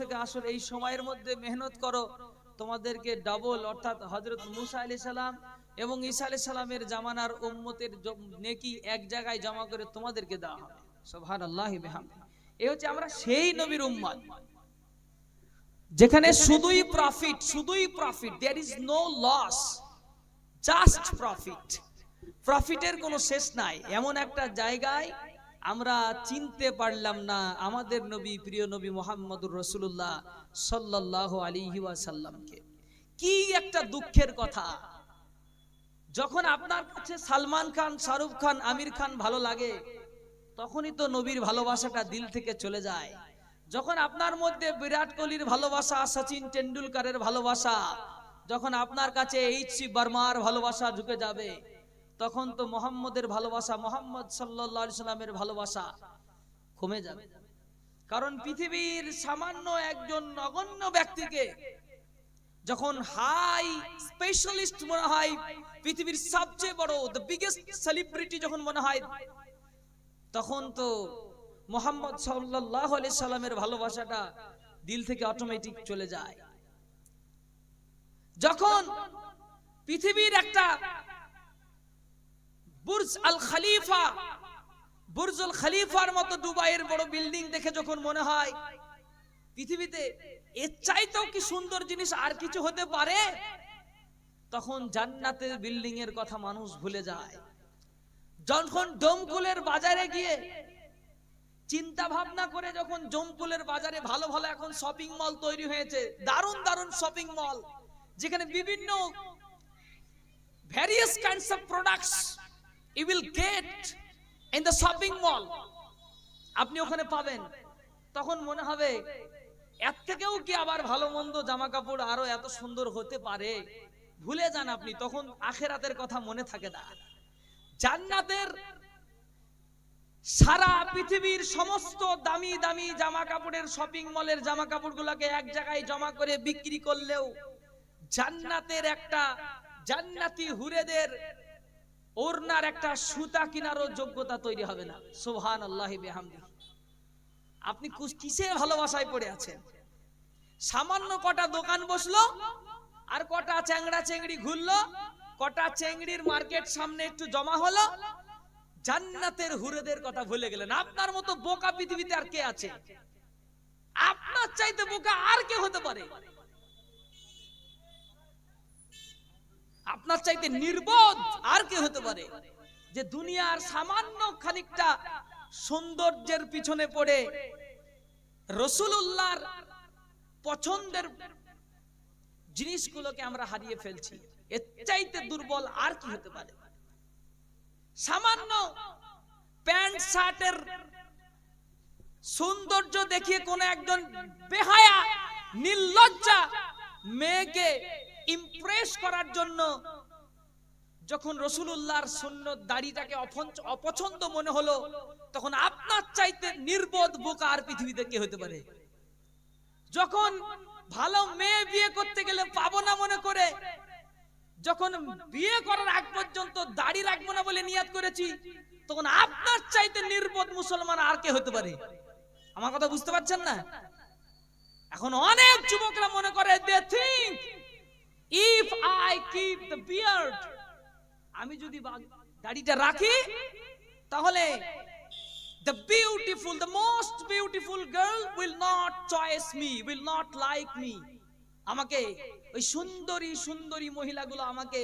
থেকে আসর এই সময়ের মধ্যে মেহনত করো। তোমাদেরকে ডাবল অর্থাৎ হজরত মুসা আলি সালাম এবং ঈসা আলি সালামের জামানার উম্মতের নেকি এক জায়গায় জমা করে তোমাদেরকে দেওয়া হবে। সোহান আল্লাহ এ হচ্ছে আমরা সেই নবীর উম্মত। যেখানে শুধুই প্রফিট শুধুই profit there is no loss just profit প্রফিটের কোনো শেষ নাই। এমন একটা জায়গায় আমরা চিনতে পারলাম না আমাদের নবী, প্রিয় নবী মোহাম্মদুর রসুল্লাহ সাল্লাহ আলিহি সাল্লামকে কি একটা দুঃখের কথা। যখন আপনার কাছে সালমান খান, শাহরুখ খান, আমির খান ভালো লাগে, তখনই তো নবীর ভালোবাসাটা দিল থেকে চলে যায়। যখন আপনার মধ্যে বিরাট কোহলির ভালোবাসা, সচিন টেন্ডুলকারের ভালোবাসা, যখন আপনার কাছে এইচ সি বর্মার ভালোবাসা ঢুকে যাবে তখন তো মোহাম্মদের ভালোবাসা, মোহাম্মদ সাল্লা সাল্লামের ভালোবাসা কমে যাবে। কারণ পৃথিবীর সামান্য একজন নগণ্য ব্যক্তিকে যখন হাই স্পেশালিস্ট মনে হয়, পৃথিবীর সবচেয়ে বড় দ্য বিগেস্ট সেলিব্রিটি যখন মনে হয়, তখন তো মোহাম্মদ সাল্লাহ আলি সাল্লামের ভালোবাসাটা দিল থেকে অটোমেটিক চলে যায়। যখন পৃথিবীর একটা বুর্জ আল খালিফা। বুর্জ বুর্জুল খালিফার মতো দুবাইয়ের বড় বিল্ডিং দেখে যখন মনে হয়, পৃথিবীতে এর চাইতেও কি সুন্দর জিনিস আর কিছু হতে পারে? তখন জান্নাতের বিল্ডিং এর কথা মানুষ ভুলে যায়। যখন ডোমকুলের বাজারে গিয়ে চিন্তা ভাবনা করে যখন জমকুলের বাজারে ভালো ভালো এখন শপিং মল তৈরি হয়েছে, দারুণ দারুণ শপিং মল যেখানে বিভিন্ন various kinds of products you will get in the shopping mall আপনি ওখানে পাবেন। তখন মনে হবে, এর থেকেও কি আবার ভালো মন্দ জামা কাপড় আরও এত সুন্দর হতে পারে? ভুলে যান আপনি, তখন আখেরাতের কথা মনে থাকে না। জান্নাতের সারা পৃথিবীর সমস্ত দামি দামি জামা কাপড়ের শপিং মলের জামা কাপড়গুলোকে এক জায়গায় জমা করে বিক্রি করলেও জান্নাতের একটা জান্নাতি হুরেদের ওরনার একটা সুতা কিনারও যোগ্যতা তৈরি হবে না। সোহান আল্লাহ বেহামদি। আপনি কুস- ভালোবাসায় পড়ে আছেন? সামান্য কটা দোকান বসল, আর কটা চ্যাংড়া চেংড়ি ঘুরলো, কটা চেংড়ির মার্কেট সামনে একটু জমা হলো, জান্নাতের হুরেদের কথা ভুলে গেলেন। আপনার মতো বোকা পৃথিবীতে আর কে আছে? আপনার চাইতে বোকা আর কে হতে পারে? আপনার চাইতে নির্বোধ আর কে হতে পারে। যে দুনিয়ার সামান্য খানিকটা সৌন্দর্যের পিছনে পড়ে রসুল্লাহর পছন্দের জিনিসগুলোকে আমরা হারিয়ে ফেলছি। এর চাইতে দুর্বল আর কি হতে পারে? সামান্য প্যান্ট, শার্টের সৌন্দর্য দেখিয়ে কোন একজন বেহায়া, নির্লজ্জা মেয়েকে ইমপ্রেস করার জন্য যখন রসুলুল্লাহর শূন্য দাড়িটাকে অপছন্দ মনে হলো, তখন আপনার চাইতে নির্বোধ বোকা আর পৃথিবীতে কে হতে পারে? যখন ভালো মেয়ে বিয়ে করতে গেলে পাবো না মনে করে, যখন বিয়ে করার আগ পর্যন্ত দাড়ি রাখব না বলে নিয়াত করেছি, তখন আপনার চাইতে নির্বোধ মুসলমান আর কে হতে পারে? আমার কথা বুঝতে পারছেন না? এখন অনেক যুবকরা মনে করে they think if I keep the beard আমি যদি দাড়িটা রাখি, তাহলে the beautiful, the most beautiful girl will not choice me, will not like me. আমাকে ওই সুন্দরী সুন্দরী মহিলাগুলো আমাকে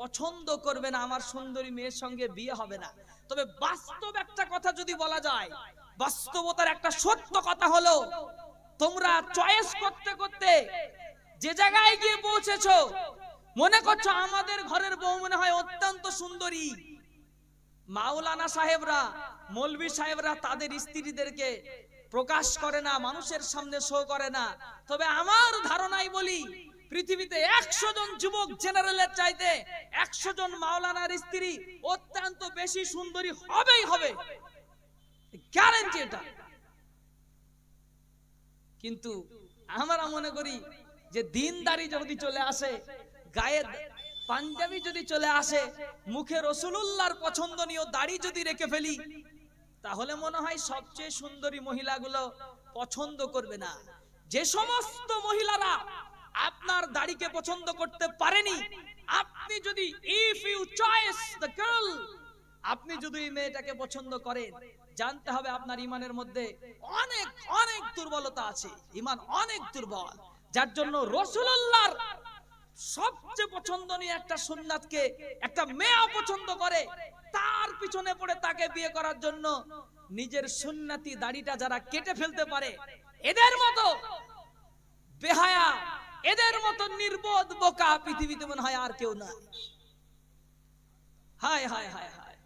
পছন্দ করবে না, আমার সুন্দরী মেয়ের সঙ্গে বিয়ে হবে না। তবে বাস্তব একটা কথা যদি বলা যায়, বাস্তবতার একটা সত্য কথা হলো, তোমরা চয়েস করতে করতে যে জায়গায় গিয়ে পৌঁছেছো, মনে করছ আমাদের ঘরের বউ মনে হয় অত্যন্ত সুন্দরী? মাওলানা সাহেবরা মৌলবি সাহেবরা তাদের স্ত্রীদেরকে প্রকাশ করে না, মানুষের সামনে শো করে না। তবে আমার ধারণাই বলি, পৃথিবীতে একশো জন যুবক জেনারেলের চাইতে একশো জন মাওলানার স্ত্রী অত্যন্ত বেশি সুন্দরী হবেই হবে। গ্যারেন্টি এটা। কিন্তু আমরা মনে করি যে দিনদারি যদি চলে আসে গায়ে পাঞ্জাবি যদি চলে আসে, মুখে রসুলুল্লাহর পছন্দনীয় দাড়ি যদি রেখে ফেলি, তাহলে মনে হয় সবচেয়ে সুন্দরী মহিলাগুলো পছন্দ করবে না। যে সমস্ত মহিলারা আপনার দাড়িকে পছন্দ করতে পারেনি, আপনি যদি if you choice the girl আপনি যদি এই মেয়েটাকে পছন্দ করেন, জানতে হবে আপনার ইমানের মধ্যে অনেক অনেক দুর্বলতা আছে। ইমান অনেক দুর্বল। যার জন্য রসুল্লাহর সবচেয়ে পছন্দনীয় একটা সুন্নাতকে, একটা মেয়ে পছন্দ করে, তার পিছনে পড়ে তাকে বিয়ে করার জন্য নিজের সুন্নাতি দাড়িটা যারা কেটে ফেলতে পারে, এদের মতো বেহায়া, এদের মতো নির্বোধ বোকা পৃথিবীতে মনে হয় আর কেউ না হায় হায় হায় হায়।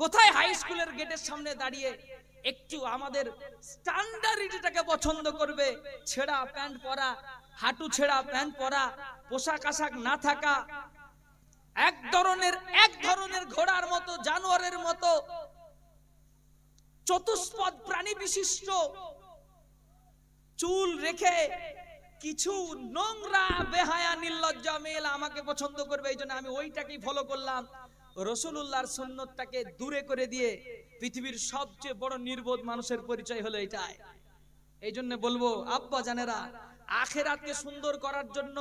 কোথায় হাই স্কুলের গেটের সামনে দাঁড়িয়ে একটু আমাদের স্ট্যান্ডার্ডিটাকে পছন্দ করবে। ছেঁড়া প্যান্ট পরা, হাঁটু ছেঁড়া প্যান্ট পরা, পোশাক আশাক না থাকা, এক ধরনের এক ধরনের ঘোড়ার মতো, জানোয়ারের মতো, চতুষ্পদ প্রাণী বিশিষ্ট, চুল রেখে কিছু নোংরা, বেহায়া, নির্লজ্জা মেল আমাকে পছন্দ করবে এই জন্য আমি ওইটাকেই ফলো করলাম। রসুল্লাহর সুন্নতটাকে দূরে করে দিয়ে পৃথিবীর সবচেয়ে বড় নির্বোধ মানুষের পরিচয় হলো এটাই। এই জন্য বলব, আব্বা জানেরা, আখেরাতকে সুন্দর করার জন্য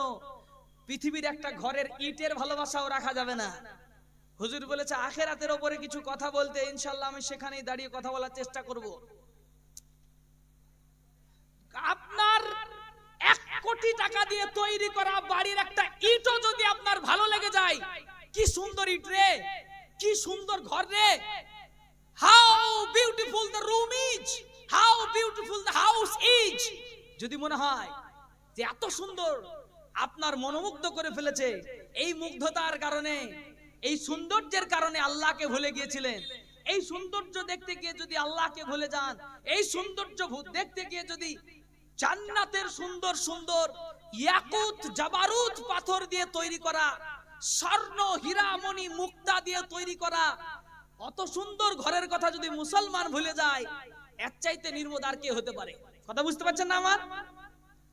পৃথিবীর একটা ঘরের ইটের ভালোবাসাও রাখা যাবে না। হুজুর বলেছে, আখেরাতের ওপরে কিছু কথা বলতে ইনশাল্লাহ আমি সেখানেই দাঁড়িয়ে কথা বলার চেষ্টা করব। আপনার এক কোটি টাকা দিয়ে তৈরি করা বাড়ির একটা ইটও যদি আপনার ভালো লেগে যায় কি সুন্দর ইট রে? কি সুন্দর ঘর রে? How beautiful the room is how beautiful the house is যদি মনে হয় যে এত সুন্দর আপনার মনোমুগ্ধ করে ফেলেছে, এই মুগ্ধতার কারণে, এই সৌন্দর্যের কারণে আল্লাহকে ভুলে গিয়েছিলেন। এই সৌন্দর্য দেখতে গিয়ে যদি আল্লাহকে ভুলে যান, এই সৌন্দর্য দেখতে গিয়ে যদি জান্নাতের সুন্দর সুন্দর ইয়াকুত জাবারুত পাথর দিয়ে তৈরি করা স্বর্ণ হীরামণি মুক্তা দিয়ে তৈরি করা। অত সুন্দর ঘরের কথা যদি মুসলমান ভুলে যায়, এর চাইতে নির্মোদ আর কে হতে পারে? কথা বুঝতে পারছেন না আমার?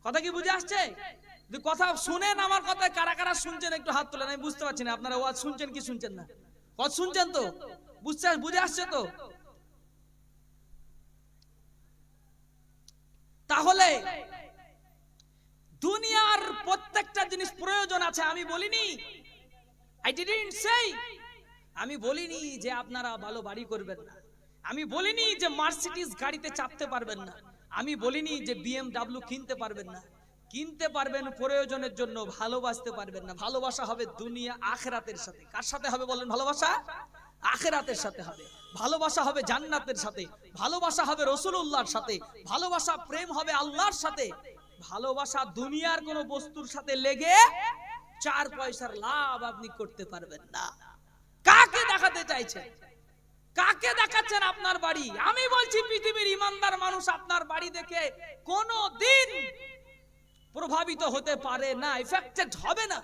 কথা কি বুঝে আসছে? কথা শুনেন আমার কথা কারা কারা শুনছেন, একটু হাত তোলেন, আমি বুঝতে পারছি না আপনারা ওয়াজ শুনছেন কি শুনছেন না। কথা শুনছেন তো? বুঝতে বুঝে আসছে তো? তাহলে দুনিয়ার প্রত্যেকটা জিনিস প্রয়োজন আছে, আমি বলিনি? আই আমি বলিনি যে আপনারা ভালো বাড়ি করবেন না। আমি বলিনি যে মার্সিডিজ গাড়িতে চাপতে পারবেন না। আমি বলিনি যে বিএমডাব্লিউ কিনতে পারবেন না। কিনতে পারবেন, প্রয়োজনের জন্য ভালোবাসতে পারবেন না। ভালোবাসা হবে দুনিয়া আখেরাতের সাথে। কার সাথে হবে বলেন ভালোবাসা? আখেরাতের সাথে হবে। ভালোবাসা হবে জান্নাতের সাথে। ভালোবাসা হবে রসুলুল্লাহর সাথে। ভালোবাসা, প্রেম হবে আল্লাহর সাথে। ভালোবাসা দুনিয়ার কোনো বস্তুর সাথে লেগে চার পয়সার লাভ আপনি করতে পারবেন না। কাকে দেখাতে চাইছেন কাকে দেখাচ্ছেন আপনার বাড়ি? আমি বলছি, পৃথিবীর ইমানদার মানুষ আপনার বাড়ি দেখে কোনো দিন প্রভাবিত হতে পারে না এফেক্টেড হবে না।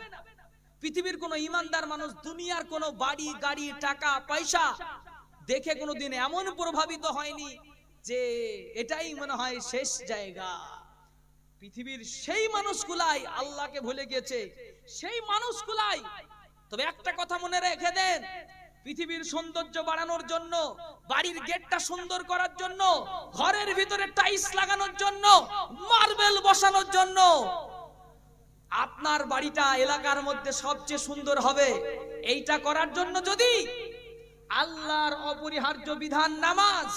পৃথিবীর কোন ইমানদার মানুষ, দুনিয়ার কোন বাড়ি, গাড়ি, টাকা, পয়সা দেখে কোনোদিন এমন প্রভাবিত হয়নি যে এটাই মনে হয় শেষ জায়গা। পৃথিবীর সেই মানুষগুলাই আল্লাহকে ভুলে গেছে সেই মানুষগুলাই, তবে একটা কথা মনে রেখে দেন, পৃথিবীর সৌন্দর্য বাড়ানোর জন্য, বাড়ির গেটটা সুন্দর করার জন্য, ঘরের ভিতরে টাইলস লাগানোর জন্য, মার্বেল বসানোর জন্য, আপনার বাড়িটা এলাকার মধ্যে সবচেয়ে সুন্দর হবে। এইটা করার জন্য যদি আল্লাহর অপরিহার্য বিধান নামাজ,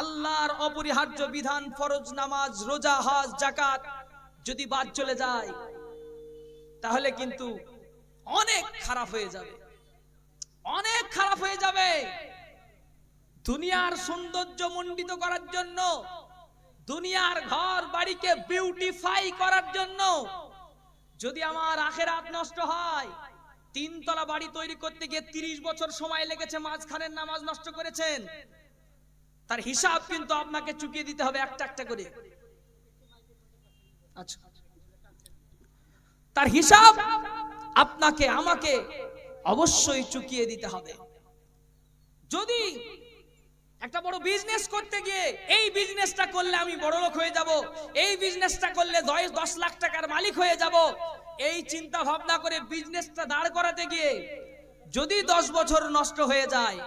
আল্লাহর অপরিহার্য বিধান ফরজ নামাজ, রোজা, হজ জাকাত যদি বাদ চলে যায়, তাহলে কিন্তু অনেক খারাপ হয়ে যাবে। অনেক খারাপ হয়ে যাবে। দুনিয়ার সৌন্দর্য মণ্ডিত করার জন্য, দুনিয়ার ঘর বাড়িকে বিউটিফাই করার জন্য যদি আমার আখেরাত নষ্ট হয়, তিনতলা বাড়ি তৈরি করতে গিয়ে তিরিশ বছর সময় লেগেছে মাঝখানের নামাজ নষ্ট করেছেন, তার হিসাব কিন্তু আপনাকে চুকিয়ে দিতে হবে একটা একটা করে। আচ্ছা। তার হিসাব আপনাকে, আমাকে অবশ্যই চুকিয়ে দিতে হবে। যদি একটা বড় বিজনেস করতে গিয়ে এই বিজনেসটা করলে আমি বড় লোক হয়ে যাব, এই বিজনেসটা করলে দশ দশ লাখ টাকার মালিক হয়ে যাব, এই চিন্তা ভাবনা করে বিজনেসটা দাঁড় করাতে গিয়ে যদি দশ বছর নষ্ট হয়ে যায়,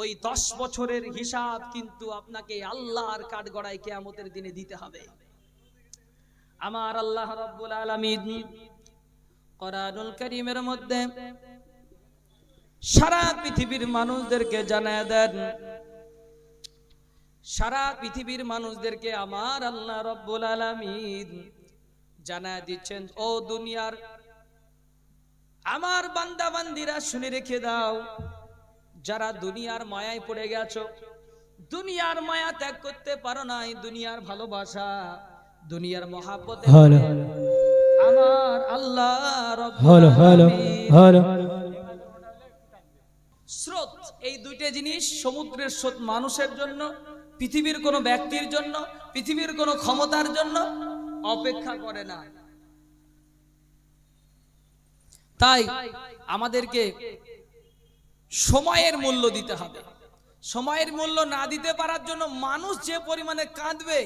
ওই দশ বছরের হিসাব কিন্তু আপনাকে আল্লাহর কাঠগড়ায় কেয়ামতের দিনে দিতে হবে। আমার আল্লাহ রব্বুল আলামিন কোরআনুল কারীমের মধ্যে সারা পৃথিবীর মানুষদেরকে জানায় দেন, সারা পৃথিবীর মানুষদেরকে আমার আল্লাহ রব্বুল আলামিন জানায় দিচ্ছেন, ও দুনিয়ার আমার বান্দা বান্দিরা শুনে রেখে দাও, যারা দুনিয়ার মায়ায় পড়ে গেছো, দুনিয়ার মায়া ত্যাগ করতে পারো নাই, দুনিয়ার ভালোবাসা দুনিয়ার মহাব্বতে হলো। আমার আল্লাহ রব্বুল হলো হলো। স্রোত এই দুইটা জিনিস সমুদ্রের স্রোত মানুষের জন্য পৃথিবীর কোনো ব্যক্তির জন্য পৃথিবীর কোনো ক্ষমতার জন্য অপেক্ষা করে না। তাই আমাদেরকে সময়ের মূল্য দিতে হবে। সময়ের মূল্য না দিতে পারার জন্য মানুষ যে পরিমাণে কাঁদবে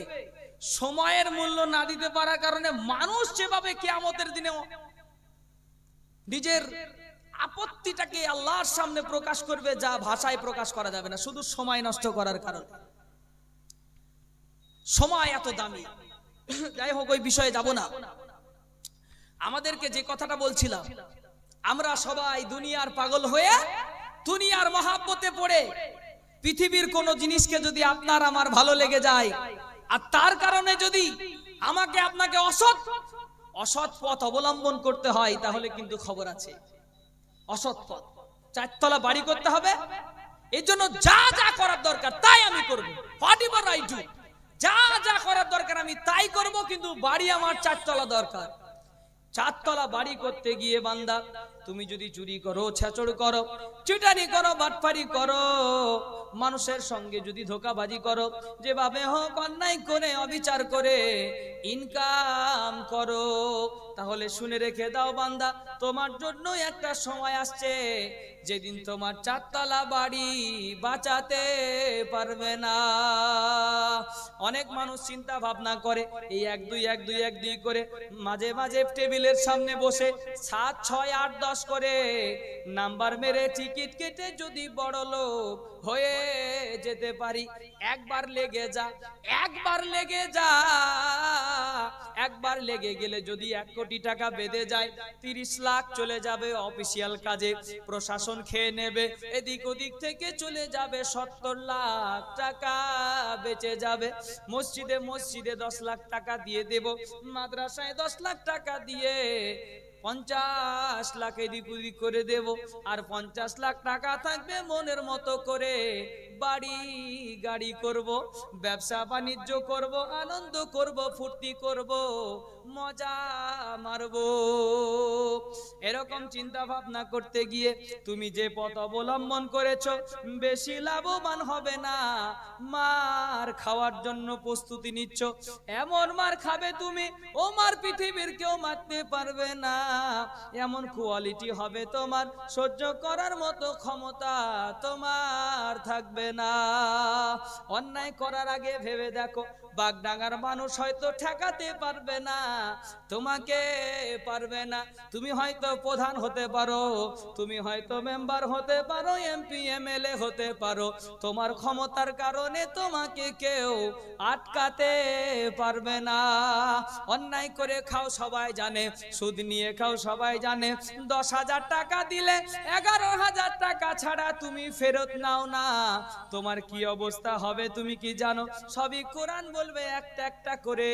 সময়ের মূল্য না দিতে পারার কারণে মানুষ যেভাবে কেয়ামতের দিনে নিজের আপত্তিটাকে আল্লাহর সামনে প্রকাশ করবে, যা ভাষায় প্রকাশ করা যাবে না, শুধু সময় নষ্ট করার কারণে। সময় এত দামি। যাই হোক, ওই বিষয়ে যাব না। আমাদেরকে যে কথাটা বলছিলাম, আমরা সবাই দুনিয়ার পাগল হয়ে দুনিয়ার মহাব্বতে পড়ে, পৃথিবীর কোন জিনিসকে যদি আপনার আমার ভালো লেগে যায় আর তার কারণে যদি আমাকে আপনাকে অসৎ অসৎ পথ অবলম্বন করতে হয়, তাহলে কিন্তু খবর আছে। অসৎ পথ। চারতলা বাড়ি করতে হবে। এর জন্য যা যা করার দরকার, তাই আমি করব। হোয়াট আই ডু যা যা করার দরকার আমি তাই করব, কিন্তু বাড়ি আমার চারতলা দরকার। চারতলা বাড়ি করতে গিয়ে বান্দা, তুমি যদি চুরি করো, ছেচড় করো চিটানি করো বাটফারি করো, মানুষের সঙ্গে যদি ধোকাবাজি করো, যেভাবে হোক অন্যায় করে, অবিচার করে, ইনকাম করো। তাহলে শুনে রেখে দাও বান্দা, তোমার জন্য একটা সময় আসছে। যেদিন তোমার চারতলা বাড়ি বাঁচাতে পারবে না। অনেক মানুষ চিন্তা ভাবনা করে, এই এক, দুই এক দুই এক, দুই করে মাঝে মাঝে টেবিলের সামনে বসে সাত, ছয়, আট, দশ করে নাম্বার মেরে টিকিট কেটে যদি বড় লোক হয়ে যেতে পারি। একবার লেগে যা, একবার লেগে যা। একবার লেগে গেলে যদি এক কোটি টাকা বেঁধে যায়, তিরিশ লাখ চলে যাবে অফিসিয়াল কাজে, প্রশাসন খেয়ে নেবে, এদিক ওদিক থেকে চলে যাবে সত্তর লাখ টাকা বেঁচে যাবে। মসজিদে মসজিদে দশ লাখ টাকা দিয়ে দেব, মাদ্রাসায় দশ লাখ টাকা দিয়ে পঞ্চাশ লাখ এদিক ওদিক করে দেব। আর পঞ্চাশ লাখ টাকা থাকবে মনের মতো করে। বাড়ি, গাড়ি করব, ব্যবসা বাণিজ্য করব, আনন্দ করব, ফুর্তি করব। মজা মারব। এরকম চিন্তা ভাবনা করতে গিয়ে তুমি যে পথ অবলম্বন করেছ বেশি লাভবান হবে না। মার খাওয়ার জন্য প্রস্তুতি নিচ্ছ। এমন মার খাবে তুমি ও মার পৃথিবীর কেউ মারতে পারবে না। এমন কোয়ালিটি হবে তোমার সহ্য করার মতো ক্ষমতা তোমার থাকবে না। অন্যায় করার আগে ভেবে দেখো বাগডাঙ্গার মানুষ হয়তো ঠেকাতে পারবে না। তোমাকে পারবে না। তুমি হয়তো প্রধান হতে পারো, তুমি হয়তো মেম্বার হতে পারো, এমপি, এমএলএ হতে পারো। তোমার ক্ষমতার কারণে তোমাকে কেউ আটকাতে পারবে না। অন্যায় করে খাও সবাই জানে, সুদ নিয়ে খাও সবাই জানে। দশ হাজার টাকা দিলে এগারো হাজার টাকা ছাড়া তুমি ফেরত নাও না। তোমার কি অবস্থা হবে তুমি কি জানো? সবই কোরআন বলবে, একটা একটা করে।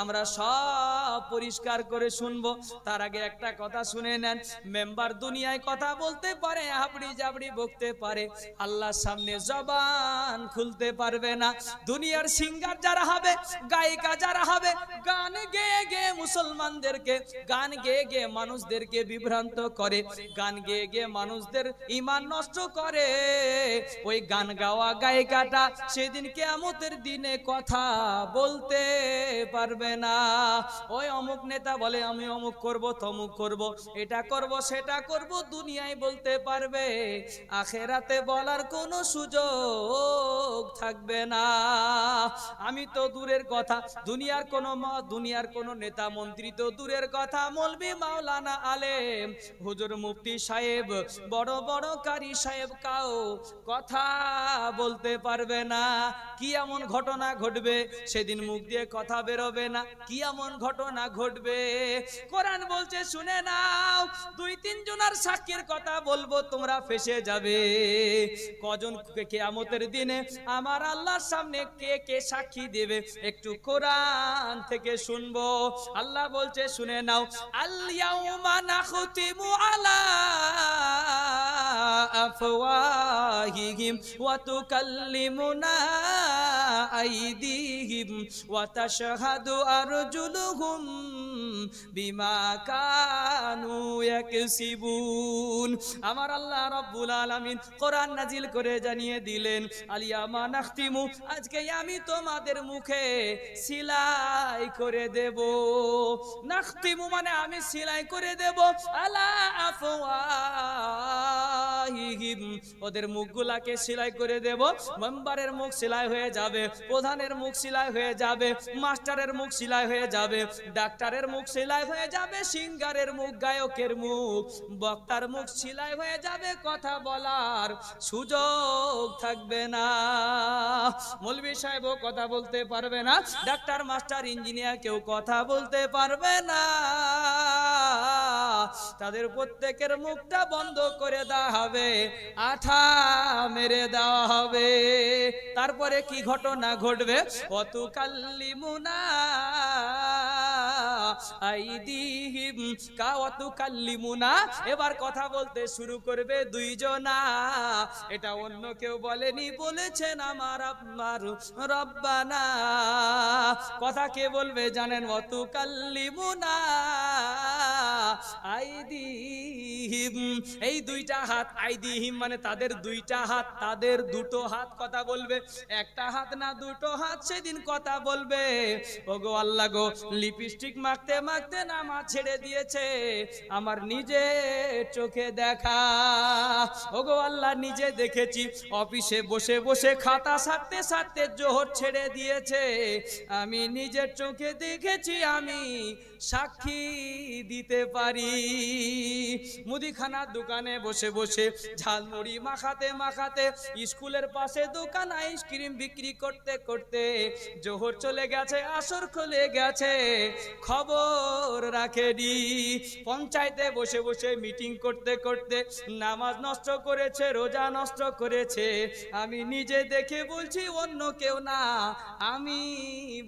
আমরা সব পরিষ্কার করে শুনব। তার আগে একটা কথা শুনে নেন। মেম্বার দুনিয়ায় কথা বলতে পারে হাবড়ি জাবড়ি বকতে পারে। আল্লাহর সামনে জবান খুলতে পারবে না। দুনিয়ার সিঙ্গার যারা হবে, গায়িকা যারা হবে, গান গেয়ে গেয়ে মুসলমানদেরকে, গান গেয়ে গেয়ে মানুষদেরকে বিভ্রান্ত করে। গান গেয়ে গেয়ে মানুষদের ইমান নষ্ট করে। ওই গান গাওয়া গায়িকাটা সেদিন কেয়ামতের দিনে কথা বলতে পারবে না। ওই অমুক নেতা বলে, আমি অমুক করব, তমুক করব, এটা করব, সেটা করব, দুনিয়ায় বলতে পারবে, আখেরাতে বলার কোনো সুযোগ থাকবে না। আমি তো দূরের কথা, দুনিয়ার কোনো ম- দুনিয়ার কোনো নেতা, মন্ত্রী তো দূরের কথা, মলবি মাওলানা আলেম, হুজুর মুফতি সাহেব, বড় বড় কারি সাহেব কাও কথা বলতে পারবে না। কি এমন ঘটনা ঘটবে? সেদিন মুখ দিয়ে কথা বেরোবে না। কি এমন ঘটনা ঘটবে। কোরআন বলছে, শুনে নাও, দুই তিন জনার সাক্ষীর কথা বলব, তোমরা ফেসে যাবে। কজন কেয়ামতের দিনে আমার আল্লাহর সামনে কে কে সাক্ষী দেবে, একটু কোরআন থেকে শুনব। আল্লাহ বলছে, শুনে নাও আল্লাহুম্মা নাখতিমু আলা আফওয়াহিহিম ওয়া তুকাল্লিমুনা আইদিহিম ওয়া তাশহাদু আরজুলুহুম বিমা কানু ইয়াকসিবুন। আমার আল্লাহ রাব্বুল আলামিন কোরআন নাজিল করে জানিয়ে দিলেন আলিয়ামা নাখতিমু, আজকে আমি তোমাদের মুখে সিলাই করে দেব। নাখতিমু মানে আমি সিলাই করে দেব। আলা ওদের মুখগুলাকে সেলাই করে দেব। মেম্বারের মুখ সেলাই হয়ে যাবে, প্রধানের মুখ সেলাই হয়ে যাবে, মাস্টারের মুখ সেলাই হয়ে যাবে। ডাক্তারের মুখ সেলাই হয়ে যাবে, সিঙ্গারের মুখ, গায়কের মুখ। বক্তার মুখ সেলাই হয়ে যাবে, কথা বলার সুযোগ থাকবে না। মৌলবী সাহেবও কথা বলতে পারবে না। ডাক্তার, মাস্টার, ইঞ্জিনিয়ার কেউ কথা বলতে পারবে না। তাদের প্রত্যেকের মুখটা বন্ধ করে দেওয়া হবে, আঠা মেরে দেওয়া হবে। তারপরে কি ঘটনা ঘটবে? কত কাল্লিমুনা আইদিহিম কাওয়াতু কাল্লিমুনা। এবার কথা বলতে শুরু করবে দুইজনা। এটা অন্য কেউ বলেনি, বলেছেন আমার আপনার রব্বানা। কথা কে বলবে জানেন? অতু কাল্লিমুনা। আইদিহিম, এই দুইটা হাত, আইদিহিম মানে তাদের দুইটা হাত, তাদের দুটো হাত কথা বলবে। একটা হাত না, দুটো হাত, সেদিন কথা বলবে। ওগো আল্লাহ গো, লিপস্টিক মাখতে মাখতে নামা ছেড়ে দিয়েছে। আমার নিজে চোখে দেখা। ওগো আল্লাহ, নিজে দেখেছি। অফিসে বসে বসে খাতা সারতে সারতে জোহর ছেড়ে দিয়েছে। আমি নিজের চোখে দেখেছি, আমি সাক্ষী দিতে পারি। মুদিখানার দোকানে বসে বসে ঝালমুড়ি মাখাতে মাখাতে স্কুলের পাশে দোকান আইসক্রিম বিক্রি করতে করতে জোহর চলে গেছে, আসর খুলে গেছে। খবর রাখেনি। পঞ্চায়েতে বসে বসে মিটিং করতে করতে নামাজ নষ্ট করেছে, রোজা নষ্ট করেছে। আমি নিজে দেখে বলছি, অন্য কেউ না, আমি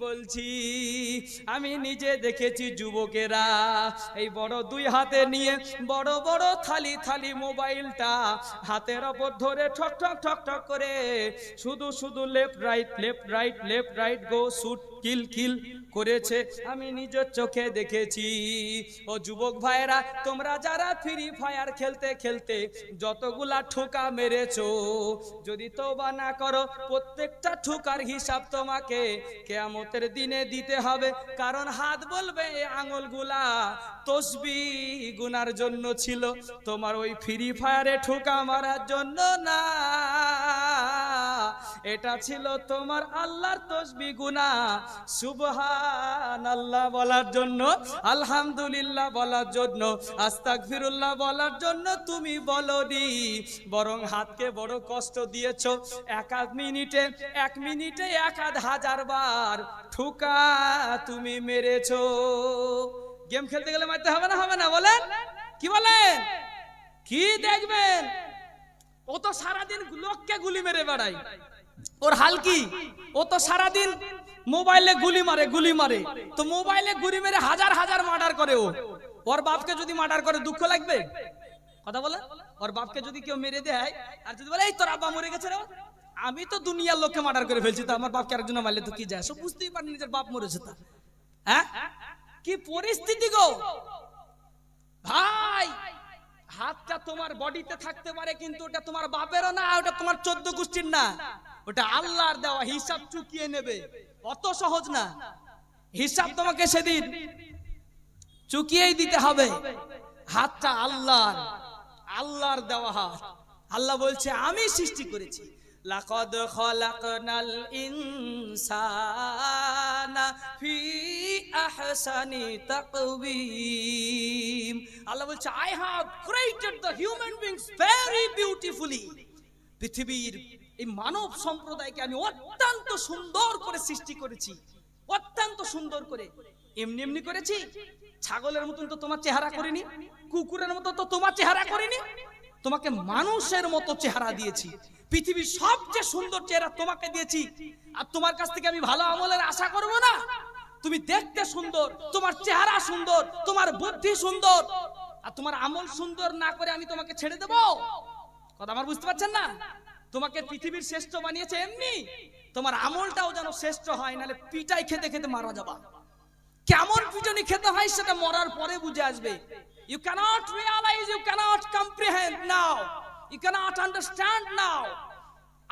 বলছি। আমি নিজে দেখেছি যুবকেরা, এই বড় দুই হাতে নিয়ে বড় বড় থালি থালি মোবাইলটা হাতের ওপর ধরে ঠক ঠক ঠক ঠক করে শুধু শুধু left right left right left right go shoot kill kill করেছে, আমি নিজের চোখে দেখেছি। ও যুবক ভাইরা তোমরা যারা ফ্রি ফায়ার খেলতে খেলতে যতগুলা ঠোকা মেরেছ, যদি তোবা না করো, প্রত্যেকটা ঠোকার হিসাব তোমাকে কেয়ামতের দিনে দিতে হবে। কারণ হাত বলবে আঙুলগুলা তসবি গুনার জন্য ছিল। তোমার ওই ফ্রি ফায়ারে ঠোকা মারার জন্য না। এটা ছিল তোমার আল্লাহর তসবি গুনা সুবহান আল্লাহ বলার জন্য, আলহামদুলিল্লাহ বলার জন্য, আস্তাগফিরুল্লাহ বলার জন্য তুমি বলনি। বরং হাতকে বড় কষ্ট দিয়েছ। এক আধ মিনিটে, এক মিনিটে এক আধ হাজার বার ঠুকা তুমি মেরেছো। গেম খেলতে গেলে মারতে হবে না হবে না, বলেন? কি বলেন? কি দেখবেন? ও তো সারাদিন লোককে গুলি মেরে বেড়ায়। ওর হাল কি? ও তো সারাদিন মোবাইলে গুলি মারে গুলি মারে। তো মোবাইলে গুলি মেরে হাজার হাজার মার্ডার করে ও। ওর বাপকে যদি মার্ডার করে, দুঃখ লাগবে? কথা বলে ওর বাপকে যদি কেউ মেরে দেয়, আর যদি বলে, এই তোর আব্বা মরে গেছে রে আমি তো দুনিয়ার লোককে মার্ডার করে ফেলছি, তো আমার বাপকে আরেকজন মারলে তো কি যায়? সব বুঝতেই পারি নিজের বাপ মরেছে তা। হ্যাঁ? কি পরিস্থিতি গো? ভাই, হাতটা তোমার বডিতে থাকতে পারে, কিন্তু ওটা তোমার বাপেরও না ওটা তোমার চোদ্দ গোষ্ঠীর না। ওটা আল্লাহর দেওয়া হিসাব চুকিয়ে নেবে। অত সহজ না। হিসাব তোমাকে সেদিন চুকিয়েই দিতে হবে। হাতটা আল্লাহর আল্লাহর দেওয়া হাত। আল্লাহ বলছে, আমি সৃষ্টি করেছি। লাকদ খলাকনাল ইনসানা ফি আহসানি তাকওয়িম আল্লাহ বলছে I have created the human beings very beautifully পৃথিবীর এই মানব সম্প্রদায়কে আমি অত্যন্ত সুন্দর করে সৃষ্টি করেছি। অত্যন্ত সুন্দর করে। এমনি এমনি করেছি। ছাগলের মতন তো তোমার চেহারা করিনি, কুকুরের মতো তো তোমার চেহারা করিনি। তোমাকে মানুষের মতো চেহারা দিয়েছি। পৃথিবীর সবচেয়ে সুন্দর চেহারা তোমাকে দিয়েছি। আর তোমার কাছ থেকে আমি ভালো আমলের আশা করব না। তুমি দেখতে সুন্দর, তোমার চেহারা সুন্দর, তোমার বুদ্ধি সুন্দর। আর তোমার আমল সুন্দর না করে আমি তোমাকে ছেড়ে দেব। কথা আমার বুঝতে পারছেন না? তোমাকে পৃথিবীর শ্রেষ্ঠ বানিয়েছে এমনি। তোমার আমলটাও যেন শ্রেষ্ঠ হয়, নাহলে পিটাই খেতে খেতে মারা যাবা। কেমন পিটনি খেতে হয় সেটা মরার পরে বুঝে আসবে। You cannot realise you cannot comprehend now you cannot understand now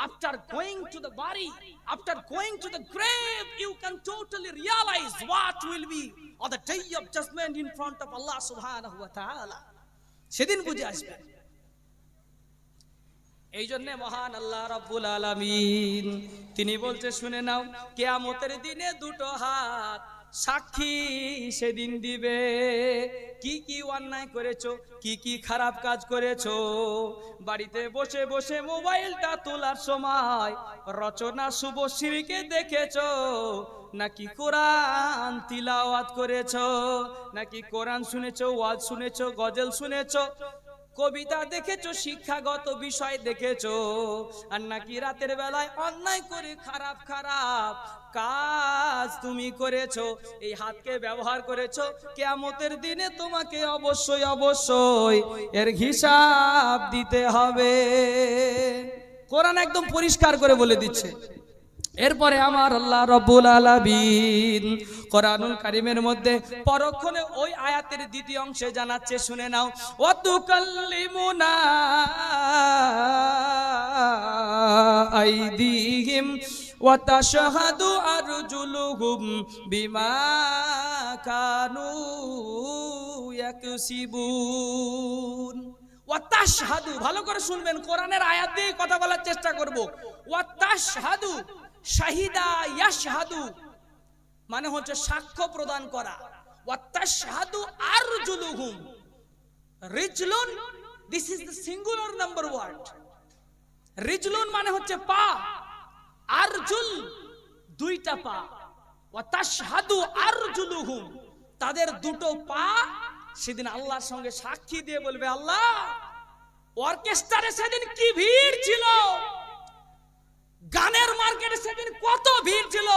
after going to the body after going to the grave you can totally realize what will be on the day of judgment in front of Allah subhanahu wa ta'ala সেদিন বুঝে আসবে এই জন্য মহান আল্লাহ রাব্বুল আলামিন তিনি বলছে শুনে নাও কেয়ামতের দিনে দুটো হাত সাক্ষী সেদিন দিবে। কি কি অন্যায় করেছ, কি কি খারাপ কাজ করেছ? বাড়িতে বসে বসে মোবাইলটা তোলার সময় রচনা শুভশ্রীকে দেখেছ? নাকি কোরআন তিলাওয়াত করেছ? নাকি কোরআন শুনেছো, ওয়াজ শুনেছো, গজল শুনেছো? কবিতা দেখেছ, শিক্ষাগত বিষয় দেখেছ? আর নাকি রাতের বেলায় অন্যায় করে খারাপ খারাপ কাজ তুমি করেছ? এই হাতকে ব্যবহার করেছ? কেয়ামতের দিনে তোমাকে অবশ্যই অবশ্যই এর হিসাব দিতে হবে। কোরআন একদম পরিষ্কার করে বলে দিচ্ছে। এরপরে আমার আল্লাহ রব্বুল আলামিন কোরআনুল কারিমের মধ্যে পরক্ষণে ওই আয়াতের দ্বিতীয় অংশে জানাচ্ছে, শুনে নাও, ওয়াতুকাল্লিমুনা আইদিহিম তাশহাদু আরজুলুহুম বিমা কানু ইয়াকসিবুন। ওয়াতাশহাদু, ভালো করে শুনবেন, কোরআনের আয়াত দিয়ে কথা বলার চেষ্টা করব। ওয়াতাশহাদু, শাহিদা ইয়াশহাদু। মানে হচ্ছে সাক্ষ্য প্রদান করা। রিজলুন দিস ইজ সিঙ্গুলার নাম্বার রিজলুন মানে হচ্ছে পা। আরজুল, দুইটা পা। তাদের দুটো পা সেদিন আল্লাহর সঙ্গে সাক্ষী দিয়ে বলবে, আল্লাহ, অর্কেস্ট্রারে সেদিন কি ভিড় ছিল? গানের মার্কেটে সেদিন কত ভিড় ছিল?